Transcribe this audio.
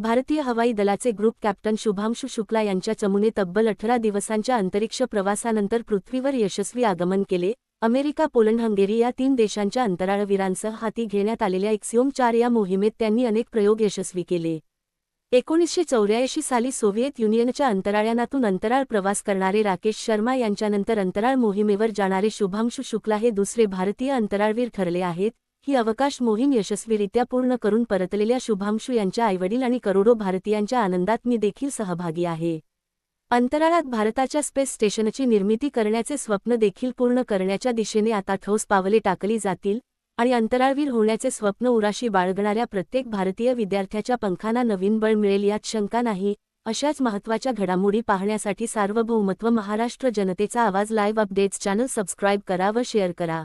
भारतीय हवाई दलाचे ग्रुप कॅप्टन शुभांशु शुक्ला यांच्या चमूने तब्बल अठरा दिवसांच्या अंतरिक्ष प्रवासानंतर पृथ्वीवर यशस्वी आगमन केले. अमेरिका पोलंड हंगेरी या तीन देशांच्या अंतराळवीरांसह हाती घेण्यात आलेल्या एक्सिओम चार या मोहिमेत त्यांनी अनेक प्रयोग यशस्वी केले. एकोणीसशे चौऱ्याऐंशी साली सोव्हिएत युनियनच्या अंतराळयानातून अंतराळ प्रवास करणारे राकेश शर्मा यांच्यानंतर अंतराळ मोहिमेवर जाणारे शुभांशु शुक्ला हे दुसरे भारतीय अंतराळवीर ठरले आहेत. ही अवकाश मोहीम यशस्वीरित्या पूर्ण करून परतलेल्या शुभांशू यांच्या आईवडील आणि करोडो भारतीयांच्या आनंदात मी देखील सहभागी आहे. अंतराळात भारताच्या स्पेस स्टेशनची निर्मिती करण्याचे स्वप्न देखील पूर्ण करण्याच्या दिशेने आता ठोस पावले टाकली जातील आणि अंतराळवीर होण्याचे स्वप्न उराशी बाळगणाऱ्या प्रत्येक भारतीय विद्यार्थ्याच्या पंखांना नवीन बळ मिळेल यात शंका नाही अशाच महत्त्वाच्या घडामोडी पाहण्यासाठी सार्वभौमत्व महाराष्ट्र जनतेचा आवाज लाईव्ह अपडेट्स चॅनल सबस्क्राईब करा व शेअर करा.